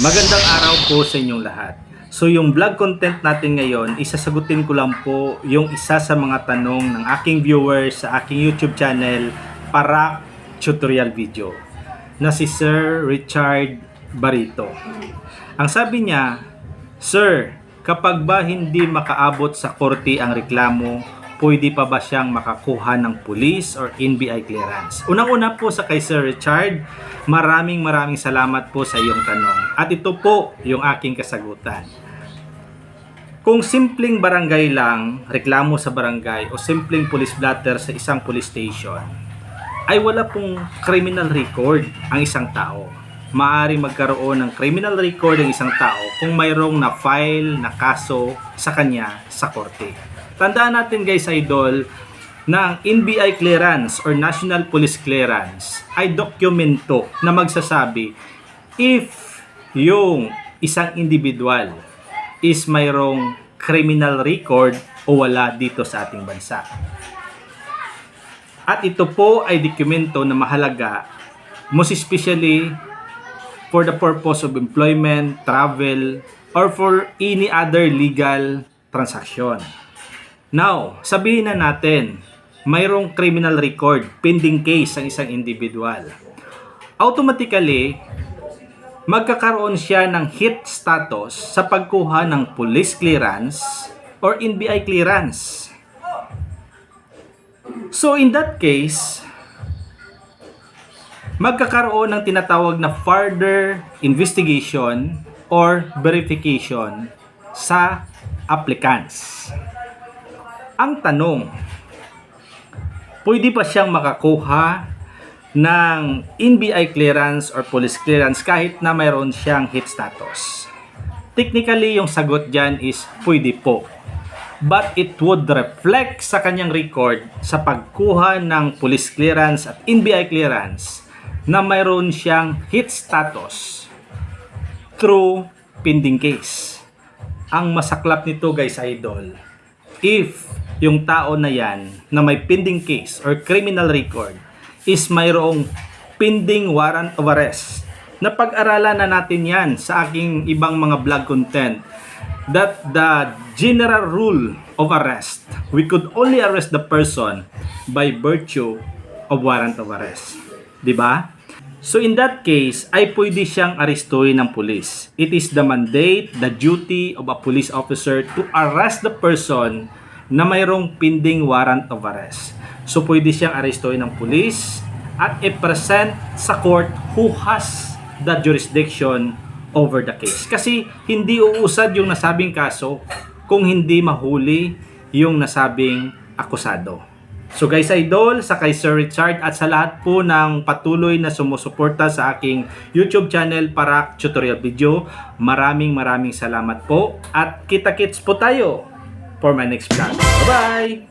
Magandang araw po sa inyong lahat. So yung vlog content natin ngayon, isasagutin ko lang po yung isa sa mga tanong ng aking viewers sa aking YouTube channel para tutorial video na si Sir Richard Barito. Ang sabi niya, Sir, kapag ba hindi makaabot sa korte ang reklamo, pwede pa ba siyang makakuha ng police or NBI clearance? Unang-una po sa kay Sir Richard, maraming maraming salamat po sa iyong tanong. At ito po yung aking kasagutan. Kung simpleng barangay lang, reklamo sa barangay o simpleng police blatter sa isang police station, ay wala pong criminal record ang isang tao. Maaari magkaroon ng criminal record ang isang tao kung mayroong na-file na kaso sa kanya sa korte. Tandaan natin guys idol, na ang NBI clearance or National Police Clearance ay dokumento na magsasabi if yung isang individual is mayroong criminal record o wala dito sa ating bansa. At ito po ay dokumento na mahalaga, most especially for the purpose of employment, travel, or for any other legal transaction. Now, sabihin na natin, mayroong criminal record, pending case ang isang individual. Automatically, magkakaroon siya ng hit status sa pagkuha ng police clearance or NBI clearance. So in that case, magkakaroon ng tinatawag na further investigation or verification sa applicants. Ang tanong, pwede pa siyang makakuha ng NBI clearance or police clearance kahit na mayroon siyang hit status? Technically, yung sagot dyan is pwede po. But it would reflect sa kanyang record sa pagkuha ng police clearance at NBI clearance na mayroon siyang hit status through pending case. Ang masaklap nito guys idol, if yung tao na yan na may pending case or criminal record is mayroong pending warrant of arrest. Napag-aralan na natin yan sa aking ibang mga vlog content that the general rule of arrest, we could only arrest the person by virtue of warrant of arrest. 'Di ba? So in that case, ay pwede siyang arestuhin ng pulis. It is the mandate, the duty of a police officer to arrest the person na mayroong pending warrant of arrest. So pwede siyang arestuhin ng pulis at i-present sa court who has the jurisdiction over the case. Kasi hindi uusad yung nasabing kaso kung hindi mahuli yung nasabing akusado. So guys idol, sa kay Sir Richard at sa lahat po ng patuloy na sumusuporta sa aking YouTube channel para tutorial video, maraming maraming salamat po at kita-kits po tayo for my next vlog. Bye-bye!